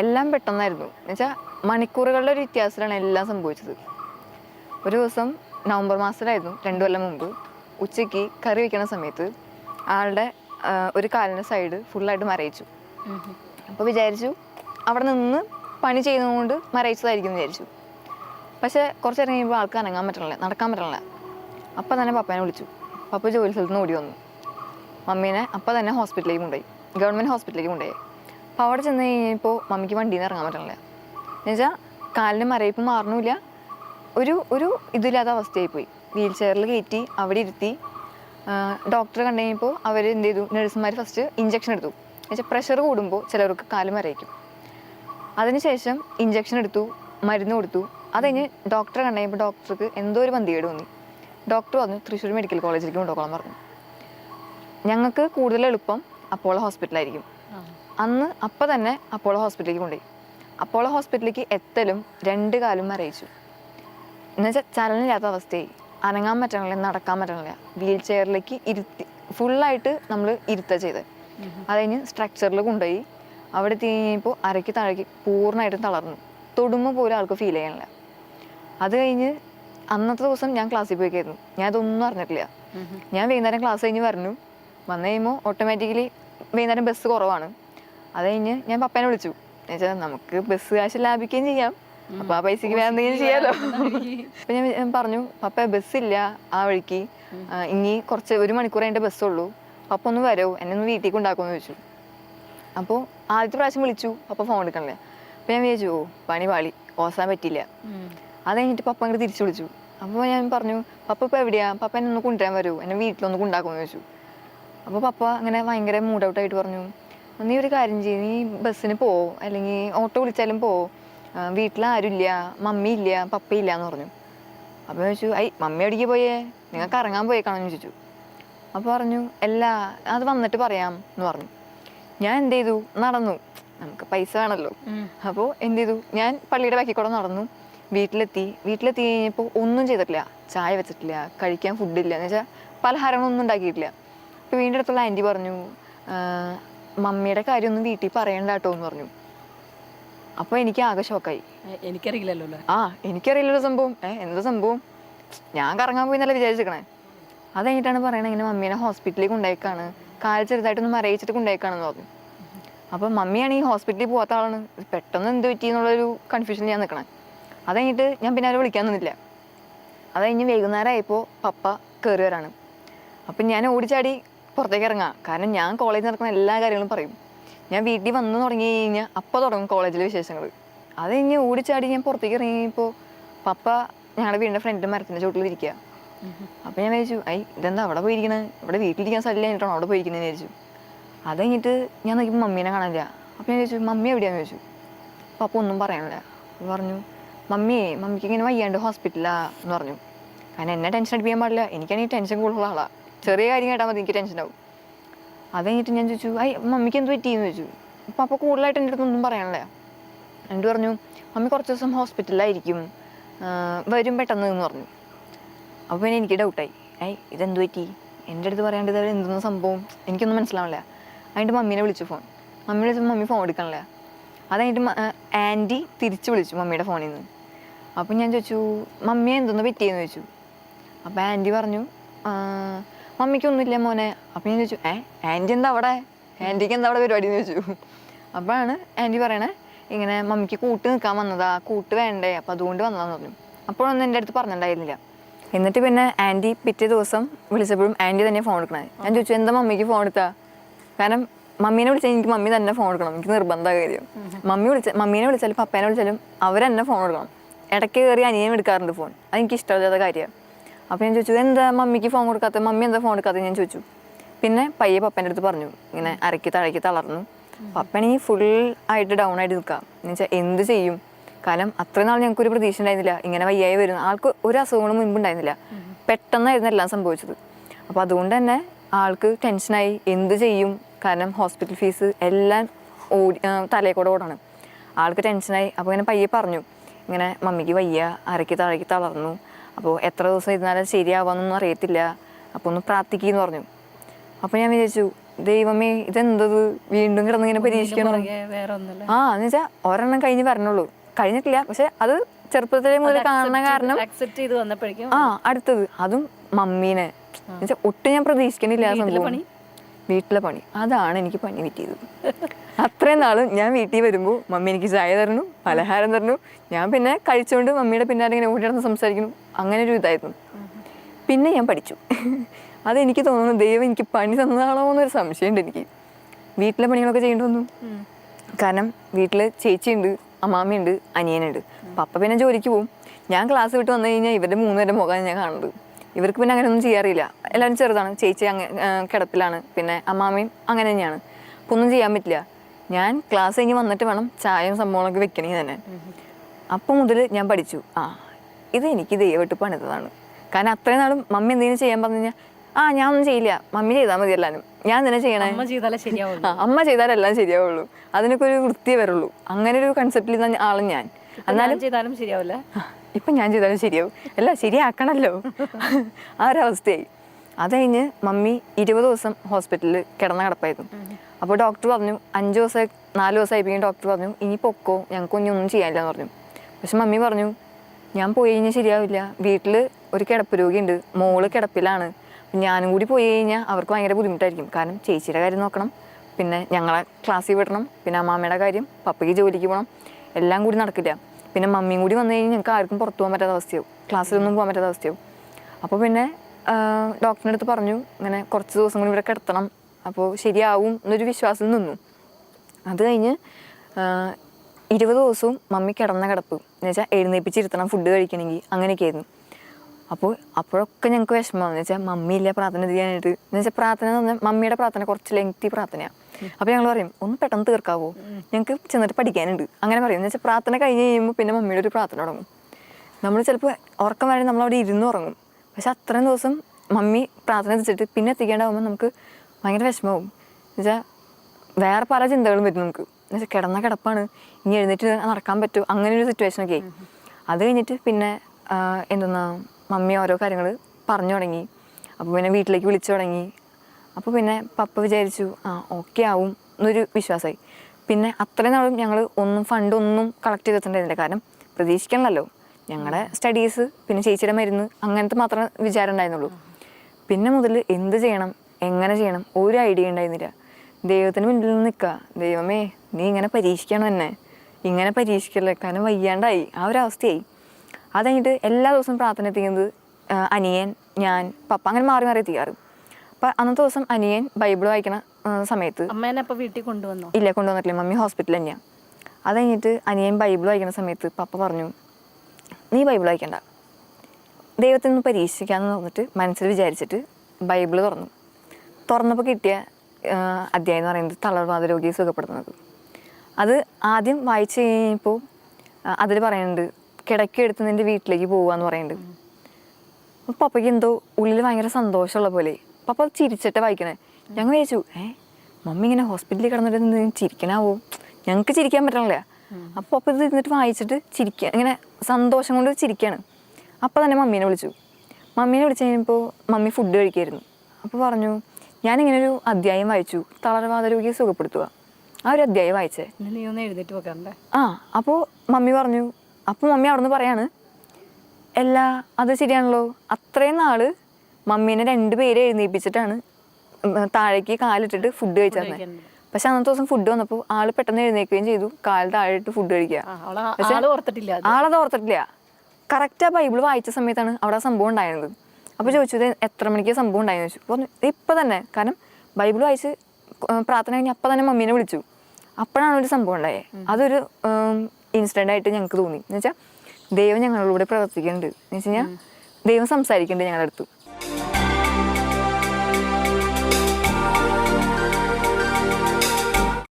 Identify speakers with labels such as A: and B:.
A: എല്ലാം പെട്ടെന്നായിരുന്നു. എന്നുവെച്ചാൽ മണിക്കൂറുകളുടെ ഒരു വ്യത്യാസത്തിലാണ് എല്ലാം സംഭവിച്ചത്. ഒരു ദിവസം നവംബർ മാസത്തിലായിരുന്നു രണ്ടു കൊല്ലം മുമ്പ്. ഉച്ചയ്ക്ക് കറി വയ്ക്കുന്ന സമയത്ത് ആളുടെ ഒരു കാലിന്റെ സൈഡ് ഫുള്ളായിട്ട് മരയിച്ചു. അപ്പോൾ വിചാരിച്ചു അവിടെ നിന്ന് പണി ചെയ്യുന്നതുകൊണ്ട് മരയിച്ചതായിരിക്കും വിചാരിച്ചു. പക്ഷേ കുറച്ച് നേരം കഴിയുമ്പോൾ ആൾക്ക് അനങ്ങാൻ പറ്റണില്ല നടക്കാൻ പറ്റണില്ല. അപ്പം തന്നെ പപ്പേനെ വിളിച്ചു. പപ്പ ജോലി സ്ഥലത്ത് നിന്ന് ഓടി വന്നു. മമ്മീനെ അപ്പം തന്നെ ഹോസ്പിറ്റലിലേക്ക് കൊണ്ടുപോയി. ഗവൺമെന്റ് ഹോസ്പിറ്റലിലേക്ക് കൊണ്ടുപോയി. അപ്പോൾ അവിടെ ചെന്ന് കഴിഞ്ഞപ്പോൾ മമ്മിക്ക് വണ്ടിയിൽ നിന്ന് ഇറങ്ങാൻ പറ്റണില്ല. എന്നുവെച്ചാൽ കാലിന് മരയിപ്പ് മാറണില്ല. ഒരു ഒരു ഇതില്ലാത്ത അവസ്ഥയായി പോയി. വീൽ ചെയറിൽ കയറ്റി അവിടെ ഇരുത്തി. ഡോക്ടറെ കണ്ടു കഴിഞ്ഞപ്പോൾ അവർ എന്ത് ചെയ്തു? നഴ്സുമാർ ഫസ്റ്റ് ഇഞ്ചക്ഷൻ എടുത്തു. എന്നുവെച്ചാൽ പ്രഷർ കൂടുമ്പോൾ ചിലർക്ക് കാൽ മരയിക്കും അതിനുശേഷം ഇഞ്ചക്ഷൻ എടുത്തു മരുന്ന് കൊടുത്തു. അത് കഴിഞ്ഞ് ഡോക്ടറെ കണ്ടു കഴിഞ്ഞപ്പോൾ ഡോക്ടർക്ക് എന്തോ ഒരു പന്തികേട് തോന്നി. ഡോക്ടർ പറഞ്ഞു തൃശ്ശൂർ മെഡിക്കൽ കോളേജിലേക്ക് കൊണ്ടുപോകാൻ പറഞ്ഞു. ഞങ്ങൾക്ക് കൂടുതൽ എളുപ്പം അപ്പോളോ ഹോസ്പിറ്റലായിരിക്കും അന്ന് അപ്പം തന്നെ അപ്പോളോ ഹോസ്പിറ്റലിലേക്ക് കൊണ്ടുപോയി. അപ്പോളോ ഹോസ്പിറ്റലിലേക്ക് എത്തലും രണ്ട് കാലും അറിയിച്ചു. എന്നുവെച്ചാൽ ചലനമില്ലാത്ത അവസ്ഥയായി. അനങ്ങാൻ പറ്റണില്ല നടക്കാൻ പറ്റണില്ല. വീൽ ചെയറിലേക്ക് ഇരുത്തി ഫുള്ളായിട്ട് നമ്മൾ ഇരുത്ത ചെയ്ത്. അതുകഴിഞ്ഞ് സ്ട്രക്ചറിൽ കൊണ്ടുപോയി. അവിടെ എത്തി കഴിഞ്ഞപ്പോൾ അരയ്ക്ക് താഴേക്ക് പൂർണമായിട്ടും തളർന്നു. തൊടുമ്പോൾ പോലും ആൾക്ക് ഫീൽ ചെയ്യണില്ല അത് കഴിഞ്ഞ് അന്നത്തെ ദിവസം ഞാൻ ക്ലാസ്സിൽ പോയിക്കായിരുന്നു. ഞാൻ അതൊന്നും അറിഞ്ഞിട്ടില്ല. ഞാൻ വൈകുന്നേരം ക്ലാസ് കഴിഞ്ഞ് വരണു. വന്നു കഴിയുമ്പോൾ ഓട്ടോമാറ്റിക്കലി വൈകുന്നേരം ബസ് കുറവാണ്. അത് കഴിഞ്ഞ് ഞാൻ പപ്പേനെ വിളിച്ചു. എന്നുവെച്ചാൽ നമുക്ക് ബസ് കാശ് ലാഭിക്കുകയും ചെയ്യാം. അപ്പൊ ആ പൈസക്ക് വേറെ എന്തെങ്കിലും ചെയ്യാലോ? അപ്പൊ ഞാൻ പറഞ്ഞു പപ്പ ബസ് ഇല്ല ആ വഴിക്ക്. ഇനി കുറച്ച് ഒരു മണിക്കൂർ അതിന്റെ ബസ്സുള്ളൂ. പപ്പ ഒന്ന് വരോ? എന്നെ ഒന്ന് വീട്ടിൽ ഉണ്ടാക്കുമെന്ന് ചോദിച്ചു. അപ്പോൾ ആദ്യത്തെ പ്രാവശ്യം വിളിച്ചു പപ്പ ഫോൺ എടുക്കണില്ല. അപ്പോൾ ഞാൻ വിചാരിച്ചു ഓ പണി പാളി ഓസാൻ പറ്റില്ല അത് കഴിഞ്ഞിട്ട് പപ്പ അങ്ങോട്ട് തിരിച്ചു വിളിച്ചു. അപ്പോൾ ഞാൻ പറഞ്ഞു പപ്പ ഇപ്പോൾ എവിടെയാ? പപ്പ എന്നെ ഒന്ന് കൊണ്ടുവരാൻ വരൂ. എന്നെ വീട്ടിലൊന്ന് കൊണ്ടാക്കുമെന്ന് ചോദിച്ചു. അപ്പോൾ പപ്പ അങ്ങനെ ഭയങ്കര മൂഡ് ഔട്ട് ആയിട്ട് പറഞ്ഞു. നീ ഒരു കാര്യം ചെയ്യും. നീ ബസ്സിന് പോ. അല്ലെങ്കിൽ ഓട്ടോ വിളിച്ചാലും പോ. ആ, വീട്ടിൽ ആരുമില്ല മമ്മി ഇല്ല. പപ്പ ഇല്ല എന്ന് പറഞ്ഞു അപ്പോൾ ചോദിച്ചു ഐ മമ്മി എവിടേക്ക് പോയേ? നിങ്ങൾക്ക് ഇറങ്ങാൻ പോയേക്കാണെന്ന് ചോദിച്ചു. അപ്പോൾ പറഞ്ഞു അല്ല അത് വന്നിട്ട് പറയാം എന്ന് പറഞ്ഞു. ഞാൻ എന്ത് ചെയ്തു? നടന്നു. നമുക്ക് പൈസ വേണമല്ലോ അപ്പോൾ എന്ത് ചെയ്തു? ഞാൻ പള്ളിയുടെ ബാക്കി കൂടെ നടന്നു. വീട്ടിലെത്തി. വീട്ടിലെത്തി കഴിഞ്ഞപ്പോൾ ഒന്നും ചെയ്തിട്ടില്ല. ചായ വെച്ചിട്ടില്ല. കഴിക്കാൻ ഫുഡില്ല എന്ന് വെച്ചാൽ പലഹാരങ്ങളൊന്നും ഉണ്ടാക്കിയിട്ടില്ല. അപ്പോൾ വീണ്ടും അടുത്തുള്ള ആന്റി പറഞ്ഞു "ആ, മമ്മിയുടെ കാര്യമൊന്നും വീട്ടിൽ പറയണ്ട കേട്ടോ എന്ന് പറഞ്ഞു. അപ്പോൾ എനിക്ക് ആകെ ഷോക്കായി
B: എനിക്കറിയില്ലല്ലോ
A: ആ എനിക്കറിയില്ലല്ലോ സംഭവം. ഏ എന്താ സംഭവം? ഞാൻ കറങ്ങാൻ പോയി എന്നല്ല വിചാരിച്ചിരിക്കണേ? അത് കഴിഞ്ഞിട്ടാണ് പറയണത് ഇങ്ങനെ മമ്മീനെ ഹോസ്പിറ്റലിൽ കൊണ്ടുപോയേക്കാണ്. കാൽ ചെറുതായിട്ടൊന്ന് മരയിച്ചിട്ട് കൊണ്ടുപോയേക്കാണെന്ന് പറഞ്ഞു. അപ്പോൾ മമ്മിയാണ് ഈ ഹോസ്പിറ്റലിൽ പോകാത്ത ആളാണ്. പെട്ടെന്ന് എന്ത് പറ്റി എന്നുള്ളൊരു കൺഫ്യൂഷൻ ഞാൻ നിൽക്കണേ അത് കഴിഞ്ഞിട്ട് ഞാൻ പിന്നെ അവരെ വിളിക്കാൻ നിന്നില്ല. അത് കഴിഞ്ഞ് വൈകുന്നേരം ആയപ്പോൾ പപ്പ കയറി വരാണ്. അപ്പം ഞാൻ ഓടിച്ചാടി പുറത്തേക്ക് ഇറങ്ങാം കാരണം ഞാൻ കോളേജിൽ നടക്കുന്ന എല്ലാ കാര്യങ്ങളും പറയും. ഞാൻ വീട്ടിൽ വന്നു തുടങ്ങി കഴിഞ്ഞാൽ അപ്പോൾ തുടങ്ങും കോളേജിലെ വിശേഷങ്ങൾ അത് കഴിഞ്ഞ് ഓടിച്ചാടി ഞാൻ പുറത്തേക്ക് ഇറങ്ങിയപ്പോൾ പപ്പ ഞങ്ങളുടെ വീടിന്റെ ഫ്രണ്ട് മരത്തിന്റെ ചോട്ടിൽ ഇരിക്കുക അപ്പോൾ ഞാൻ വിചാരിച്ചു ഐ ഇതെന്താ അവിടെ പോയിരിക്കണേ? ഇവിടെ വീട്ടിലിരിക്കാൻ സ്ഥലം കഴിഞ്ഞിട്ടാണോ അവിടെ പോയിരിക്കുന്നത് വിചാരിച്ചു. അത് കഴിഞ്ഞിട്ട് ഞാൻ നോക്കിയപ്പോൾ മമ്മീനെ കാണാനില്ല. അപ്പോൾ ഞാൻ ചോദിച്ചു മമ്മി എവിടെയാന്ന്? ചോദിച്ചു പപ്പ ഒന്നും പറയാനില്ല പറഞ്ഞു മമ്മിയെ മമ്മിക്ക് ഇങ്ങനെ വയ്യാണ്ട് ഹോസ്പിറ്റലാ എന്ന് പറഞ്ഞു. കാരണം എന്നെ ടെൻഷൻ അടിപ്പിക്കാൻ പാടില്ല. എനിക്കാണെങ്കിൽ ടെൻഷൻ കൂടുതലുള്ള ആളാണ് ചെറിയ കാര്യം കേട്ടാൽ മതി എനിക്ക് ടെൻഷൻ ആവും. അത് കഴിഞ്ഞിട്ട് ഞാൻ ചോദിച്ചു ഐ മമ്മിക്ക് എന്ത് പറ്റിയെന്ന് ചോദിച്ചു. അപ്പം അപ്പോൾ കൂടുതലായിട്ട് എന്റെ അടുത്ത് ഒന്നും പറയാനില്ല. എന്നിട്ട് പറഞ്ഞു മമ്മി കുറച്ച് ദിവസം ഹോസ്പിറ്റലിലായിരിക്കും വരും പെട്ടെന്ന് എന്ന് പറഞ്ഞു. അപ്പോൾ പിന്നെ എനിക്ക് ഡൗട്ടായി ഐ ഇതെന്ത് പറ്റി? എന്റെ അടുത്ത് പറയാണ്ട് ഇത് എന്തെന്ന് സംഭവം? എനിക്കൊന്നും മനസ്സിലാവില്ല അതിന്റെ മമ്മീനെ വിളിച്ചു ഫോൺ മമ്മി വിളിച്ചപ്പോൾ മമ്മി ഫോൺ എടുക്കണില്ല. അത് കഴിഞ്ഞിട്ട് ആന്റി തിരിച്ച് വിളിച്ചു മമ്മിയുടെ ഫോണിൽ നിന്ന്. അപ്പം ഞാൻ ചോദിച്ചു മമ്മിയെ എന്തൊന്ന് പറ്റിയെന്ന്? ചോദിച്ചു. അപ്പോൾ ആന്റി പറഞ്ഞു "ആ, മമ്മിക്കൊന്നുമില്ല മോനെ. അപ്പം ഞാൻ ചോദിച്ചു ഏ ആന്റി എന്താ അവിടെ? ആന്റിക്ക് എന്താ അവിടെ പരിപാടി? എന്ന് ചോദിച്ചു. അപ്പോഴാണ് ആന്റി പറയണേ ഇങ്ങനെ മമ്മിക്ക് കൂട്ട് നിൽക്കാൻ വന്നതാ കൂട്ട് വേണ്ടേ? അപ്പം അതുകൊണ്ട് വന്നതാന്ന് പറഞ്ഞു. അപ്പോഴൊന്നും എന്റെ അടുത്ത് പറഞ്ഞിട്ടുണ്ടായിരുന്നില്ല. എന്നിട്ട് പിന്നെ ആന്റി പിറ്റേ ദിവസം വിളിച്ചപ്പോഴും ആന്റി തന്നെ ഫോൺ എടുക്കണേ. ഞാൻ ചോദിച്ചു എന്താ മമ്മിക്ക് ഫോൺ എടുത്താ? കാരണം മമ്മീനെ വിളിച്ചാൽ എനിക്ക് മമ്മി തന്നെ ഫോൺ എടുക്കണം. എനിക്ക് നിർബന്ധ കാര്യം. മമ്മി വിളിച്ച മമ്മീനെ വിളിച്ചാലും പപ്പേനെ വിളിച്ചാലും അവരെന്നെ ഫോൺ എടുക്കണം. ഇടയ്ക്ക് കയറി അനിയനും എടുക്കാറുണ്ട് ഫോൺ അത് എനിക്ക് ഇഷ്ടമില്ലാത്ത കാര്യമാണ് അപ്പോൾ ഞാൻ ചോദിച്ചു എന്താ മമ്മിക്ക് ഫോൺ കൊടുക്കാത്ത മമ്മി എന്താ ഫോൺ എടുക്കാത്ത ഞാൻ ചോദിച്ചു. പിന്നെ പയ്യെ പപ്പേന്റെ അടുത്ത് പറഞ്ഞു ഇങ്ങനെ അരക്കി തഴക്കി തളർന്നു. പപ്പയാണെങ്കിൽ ഫുൾ ആയിട്ട് ഡൗൺ ആയിട്ട് നിൽക്കുക എന്ന് വെച്ചാൽ എന്ത് ചെയ്യും? കാരണം അത്രയും നാൾ ഞങ്ങൾക്ക് ഒരു പ്രതീക്ഷ ഉണ്ടായിരുന്നില്ല. ഇങ്ങനെ വയ്യായി വരുന്നു ആൾക്ക് ഒരു അസുഖങ്ങളും മുൻപ് ഉണ്ടായിരുന്നില്ല. പെട്ടെന്നായിരുന്നു എല്ലാം സംഭവിച്ചത്. അപ്പോൾ അതുകൊണ്ട് തന്നെ ആൾക്ക് ടെൻഷനായി എന്ത് ചെയ്യും? കാരണം ഹോസ്പിറ്റൽ ഫീസ് എല്ലാം ഓടി തലയെക്കൂടെ ഓടാണ്. ആൾക്ക് ടെൻഷനായി അപ്പോൾ ഇങ്ങനെ പയ്യെ പറഞ്ഞു ഇങ്ങനെ മമ്മിക്ക് വയ്യ. അരക്കി തഴക്കി തളർന്നു. അപ്പോൾ എത്ര ദിവസം ഇരുന്നാലും ശരിയാവാന്നൊന്നും അറിയത്തില്ല. അപ്പോൾ ഒന്ന് പ്രാർത്ഥിക്കുന്നു പറഞ്ഞു. അപ്പോൾ ഞാൻ വിചാരിച്ചു ദൈവമേ ഇതെന്തത്? വീണ്ടും കിടന്നിങ്ങനെ പരീക്ഷിക്കണം ആ എന്ന് വെച്ചാൽ ഒരെണ്ണം കഴിഞ്ഞ് വരണുള്ളൂ. കഴിഞ്ഞിട്ടില്ല. പക്ഷെ അത് ചെറുപ്പത്തിലെ മുതൽ കാണുന്ന കാരണം
B: അക്സെപ്റ്റ് ചെയ്ത് വന്നപ്പോഴേക്കും
A: ആ അടുത്തത്. അതും മമ്മീനെ. എന്നുവെച്ചാ ഒട്ടും ഞാൻ പ്രതീക്ഷിക്കണില്ല? വീട്ടിലെ പണി. അതാണ് എനിക്ക് പണി കിട്ടിയത്. അത്രയും നാളും ഞാൻ വീട്ടിൽ വരുമ്പോൾ മമ്മി എനിക്ക് ചായ തരണു പലഹാരം തരണു ഞാൻ പിന്നെ കഴിച്ചുകൊണ്ട് മമ്മിയുടെ പിന്നാലെ ഇങ്ങനെ ഓടി നടന്ന് സംസാരിക്കുന്നു. അങ്ങനെ ഒരു ഇതായിരുന്നു. പിന്നെ ഞാൻ പഠിച്ചു. അതെനിക്ക് തോന്നുന്നു ദൈവം എനിക്ക് പണി തന്നതാണോ എന്നൊരു സംശയമുണ്ട് എനിക്ക്. വീട്ടിലെ പണികളൊക്കെ ചെയ്യേണ്ടി വന്നു. കാരണം വീട്ടിൽ ചേച്ചിയുണ്ട് അമ്മാമ്മയുണ്ട് അനിയനുണ്ട്. പപ്പ പിന്നെ ജോലിക്ക് പോകും ഞാൻ ക്ലാസ് വിട്ട് വന്നു കഴിഞ്ഞാൽ ഇവരുടെ മൂന്നുപേരുടെ മുഖമാണ് ഞാൻ കാണുന്നത്. ഇവർക്ക് പിന്നെ അങ്ങനെ ഒന്നും ചെയ്യാറില്ല. എല്ലാവരും ചെറുതാണ്. ചേച്ചി അങ്ങനെ കിടപ്പിലാണ്. പിന്നെ അമ്മാമ്മയും അങ്ങനെ തന്നെയാണ്. അപ്പോൾ ഒന്നും ചെയ്യാൻ പറ്റില്ല. ഞാൻ ക്ലാസ് കഴിഞ്ഞ് വന്നിട്ട് വേണം ചായയും സംഭവങ്ങളൊക്കെ വെക്കണമെങ്കിൽ തന്നെ. അപ്പം മുതൽ ഞാൻ പഠിച്ചു. ആ ഇത് എനിക്ക് ദൈവമായിട്ട് പണിതതാണ്. കാരണം അത്രയും നാളും മമ്മി എന്തെങ്കിലും ചെയ്യാൻ പറഞ്ഞു കഴിഞ്ഞാൽ ആ ഞാൻ ഒന്നും ചെയ്യില്ല. മമ്മി ചെയ്താൽ മതി എല്ലാവരും ഞാൻ തന്നെ ചെയ്യണേ?
B: അമ്മ ചെയ്താലേ ശരിയാവുള്ളൂ.
A: അമ്മ ചെയ്താലെല്ലാം ശരിയാവുള്ളൂ. അതിനൊക്കെ ഒരു വൃത്തിയേ വരുള്ളൂ. അങ്ങനെ ഒരു കൺസെപ്റ്റിൽ ആളും ഞാൻ.
B: എന്നാലും ചെയ്താലും ശരിയാവില്ല
A: ഇപ്പം ഞാൻ ചെയ്താലും ശരിയാവും. അല്ല ശരിയാക്കണല്ലോ. ആ ഒരവസ്ഥയായി അത് കഴിഞ്ഞ് മമ്മി ഇരുപത് ദിവസം ഹോസ്പിറ്റലിൽ കിടന്ന കിടപ്പായിരുന്നു. അപ്പോൾ ഡോക്ടർ പറഞ്ഞു അഞ്ച് ദിവസം നാല് ദിവസം ആയിപ്പിക്കും ഡോക്ടർ പറഞ്ഞു ഇനി പൊക്കോ ഞങ്ങൾക്ക് ഇനി ഒന്നും ചെയ്യാനില്ല എന്ന് പറഞ്ഞു. പക്ഷെ മമ്മി പറഞ്ഞു ഞാൻ പോയി കഴിഞ്ഞാൽ ശരിയാവില്ല. വീട്ടിൽ ഒരു കിടപ്പ് രോഗിയുണ്ട്. മോൾ കിടപ്പിലാണ്. ഞാനും കൂടി പോയി കഴിഞ്ഞാൽ അവർക്ക് ഭയങ്കര ബുദ്ധിമുട്ടായിരിക്കും. കാരണം ചേച്ചിയുടെ കാര്യം നോക്കണം. പിന്നെ ഞങ്ങളെ ക്ലാസ്സിൽ വിടണം. പിന്നെ അമ്മാമ്മയുടെ കാര്യം പപ്പയ്ക്ക് ജോലിക്ക് പോകണം എല്ലാം കൂടി നടക്കില്ല. പിന്നെ മമ്മിയും കൂടി വന്നു കഴിഞ്ഞാൽ ഞങ്ങൾക്ക് ആർക്കും പുറത്തു പോകാൻ പറ്റാത്ത അവസ്ഥയാവും. ക്ലാസ്സിലൊന്നും പോകാൻ പറ്റാത്ത അവസ്ഥയാവും. അപ്പോൾ പിന്നെ ഡോക്ടറിന്റെ അടുത്ത് പറഞ്ഞു ഇങ്ങനെ കുറച്ച് ദിവസം കൂടി ഇവിടെ കിടത്തണം. അപ്പോൾ ശരിയാവും എന്നൊരു വിശ്വാസം നിന്നു. അത് കഴിഞ്ഞ് ഇരുപത് ദിവസവും മമ്മി കിടന്ന കിടപ്പ്. എന്ന് വെച്ചാൽ എഴുന്നേപ്പിച്ചിരുത്തണം ഫുഡ് കഴിക്കണമെങ്കിൽ അങ്ങനെയൊക്കെ ആയിരുന്നു അപ്പോൾ അപ്പോഴൊക്കെ ഞങ്ങൾക്ക് വിഷമമാണ് എന്ന് വെച്ചാൽ മമ്മിയില്ല പ്രാർത്ഥന ചെയ്യാനായിട്ട്? എന്ന് വെച്ചാൽ പ്രാർത്ഥന എന്ന് പറഞ്ഞാൽ മമ്മിയുടെ പ്രാർത്ഥന കുറച്ച് ലെങ്തി പ്രാർത്ഥനയാണ് അപ്പോൾ ഞങ്ങൾ പറയും ഒന്ന് പെട്ടെന്ന് തീർക്കാവോ? ഞങ്ങൾക്ക് ചെന്നിട്ട് പഠിക്കാനുണ്ട്. അങ്ങനെ പറയും. എന്ന് വെച്ചാൽ പ്രാർത്ഥന കഴിഞ്ഞ് കഴിയുമ്പോൾ പിന്നെ മമ്മിയുടെ ഒരു പ്രാർത്ഥന തുടങ്ങും. നമ്മൾ ചിലപ്പോൾ ഉറക്കം വരെ നമ്മൾ അവിടെ ഇരുന്ന് ഉറങ്ങും. പക്ഷെ അത്രയും ദിവസം മമ്മി പ്രാർത്ഥന എത്തിച്ചിട്ട് പിന്നെ എത്തിക്കേണ്ടാവുമ്പോൾ നമുക്ക് ഭയങ്കര വിഷമവും എന്നുവെച്ചാൽ വേറെ പല ചിന്തകളും വരും നമുക്ക്. എന്നുവെച്ചാൽ കിടന്ന കിടപ്പാണ്. ഇനി എഴുന്നേറ്റ് നടക്കാൻ പറ്റുമോ അങ്ങനെ ഒരു സിറ്റുവേഷനൊക്കെ അത് കഴിഞ്ഞിട്ട് പിന്നെ എന്തെന്നാ മമ്മി ഓരോ കാര്യങ്ങൾ പറഞ്ഞു തുടങ്ങി. അപ്പോൾ പിന്നെ വീട്ടിലേക്ക് വിളിച്ചു തുടങ്ങി. അപ്പോൾ പിന്നെ പപ്പ വിചാരിച്ചു ആ ഓക്കെ ആവും എന്നൊരു വിശ്വാസമായി. പിന്നെ അത്രയും നാളും ഞങ്ങൾ ഒന്നും ഫണ്ടൊന്നും കളക്ട് ചെയ്തിട്ടുണ്ടായിരുന്നില്ല കാരണം പ്രതീക്ഷിക്കണമല്ലോ. ഞങ്ങളുടെ സ്റ്റഡീസ് പിന്നെ ചേച്ചിയുടെ മരുന്ന് അങ്ങനത്തെ മാത്രമേ വിചാരം ഉണ്ടായിരുന്നുള്ളൂ. പിന്നെ മുതൽ എന്ത് ചെയ്യണം എങ്ങനെ ചെയ്യണം ഒരു ഐഡിയ ഉണ്ടായിരുന്നില്ല. ദൈവത്തിന് മുന്നിൽ നിന്ന് നിൽക്കുക. ദൈവമേ നീ ഇങ്ങനെ പരീക്ഷിക്കണം എന്നെ. ഇങ്ങനെ പരീക്ഷിക്കല്ലേ? കാരണം വയ്യാണ്ടായി. ആ ഒരു അവസ്ഥയായി. അത് കഴിഞ്ഞിട്ട് എല്ലാ ദിവസവും പ്രാർത്ഥന എത്തിക്കുന്നത് അനിയൻ ഞാൻ പപ്പ അങ്ങനെ മാറി മാറി എത്തിക്കാറ്. അപ്പം അന്നത്തെ ദിവസം അനിയൻ ബൈബിൾ വായിക്കണ സമയത്ത്
B: അമ്മേനെ അപ്പോൾ വീട്ടിൽ കൊണ്ടുവന്നു?
A: ഇല്ല കൊണ്ടുവന്നിട്ടില്ല. മമ്മി ഹോസ്പിറ്റലിൽ തന്നെയാണ് അത് കഴിഞ്ഞിട്ട് അനിയൻ ബൈബിൾ വായിക്കുന്ന സമയത്ത് പപ്പ പറഞ്ഞു നീ ബൈബിൾ വായിക്കണ്ട. ദൈവത്തിൽ നിന്ന് പരീക്ഷിക്കാമെന്ന് തോന്നിട്ട് മനസ്സിൽ വിചാരിച്ചിട്ട് ബൈബിൾ തുറന്നു. തുറന്നപ്പോൾ കിട്ടിയ അധ്യായം എന്ന് പറയുന്നത് തളർവാദ രോഗിയെ സുഖപ്പെടുത്തുന്നത്. അത് ആദ്യം വായിച്ചു കഴിഞ്ഞപ്പോൾ അതിൽ പറയുന്നുണ്ട് കിടക്കെടുത്ത് നിന്റെ വീട്ടിലേക്ക് പോവുക എന്ന് പറയുന്നുണ്ട്. അപ്പോൾ പപ്പയ്ക്ക് എന്തോ ഉള്ളിൽ ഭയങ്കര സന്തോഷമുള്ള പോലെ. പപ്പ ചിരിച്ചിട്ട് വായിക്കണേ. ഞങ്ങൾ വിചാരിച്ചു ഏ മമ്മി ഇങ്ങനെ ഹോസ്പിറ്റലിൽ കിടന്നിട്ട് ചിരിക്കണാവോ? ഞങ്ങൾക്ക് ചിരിക്കാൻ പറ്റണില്ല. അപ്പോൾ അപ്പോൾ ഇത് ഇരുന്നിട്ട് വായിച്ചിട്ട് ചിരിക്കുക ഇങ്ങനെ സന്തോഷം കൊണ്ട് ചിരിക്കുകയാണ് അപ്പോൾ തന്നെ മമ്മീനെ വിളിച്ചു. മമ്മീനെ വിളിച്ച് കഴിഞ്ഞപ്പോൾ മമ്മി ഫുഡ് കഴിക്കായിരുന്നു. അപ്പോൾ പറഞ്ഞു ഞാനിങ്ങനെ ഒരു അധ്യായം വായിച്ചു. തളർവാദ രോഗിയെ സുഖപ്പെടുത്തുക. ആ ഒരു അധ്യായം വായിച്ചേ.
B: നീ ഒന്ന് എഴുതിട്ട് വെക്കണ്ടേ
A: ആ അപ്പോൾ മമ്മി പറഞ്ഞു അപ്പോൾ മമ്മി അവിടെ നിന്ന് പറയാണ് എല്ലാ അത് ശരിയാണല്ലോ. അത്രയും നാൾ മമ്മീനെ രണ്ടുപേരെ എഴുന്നേൽപ്പിച്ചിട്ടാണ് താഴേക്ക് കാലിട്ടിട്ട് ഫുഡ് കഴിച്ചത്. പക്ഷെ അന്നത്തെ ദിവസം ഫുഡ് വന്നപ്പോൾ ആൾ പെട്ടെന്ന് എഴുന്നേൽക്കുകയും ചെയ്തു. കാൽ താഴെ ഫുഡ് കഴിക്കുക. ആളത് ഓർത്തിട്ടില്ല. കറക്റ്റ് ആ ബൈബിൾ വായിച്ച സമയത്താണ് അവിടെ സംഭവം ഉണ്ടായിരുന്നത്. അപ്പോൾ ചോദിച്ചു ഇത് എത്ര മണിക്ക് സംഭവം ഉണ്ടായെന്ന് ചോദിച്ചു? പറഞ്ഞു ഇപ്പം തന്നെ. കാരണം ബൈബിൾ വായിച്ച് പ്രാർത്ഥന കഴിഞ്ഞ് അപ്പം തന്നെ മമ്മീനെ വിളിച്ചു. അപ്പോഴാണ് ഒരു സംഭവം ഉണ്ടായത് അതൊരു ഇൻസിഡന്റ് ആയിട്ട് ഞങ്ങൾക്ക് തോന്നി. എന്ന് വെച്ചാൽ ദൈവം ഞങ്ങളുടെ കൂടെ പ്രവർത്തിക്കുന്നുണ്ട്. എന്ന് വെച്ച് കഴിഞ്ഞാൽ ദൈവം സംസാരിക്കുന്നുണ്ട് ഞങ്ങളുടെ അടുത്ത്.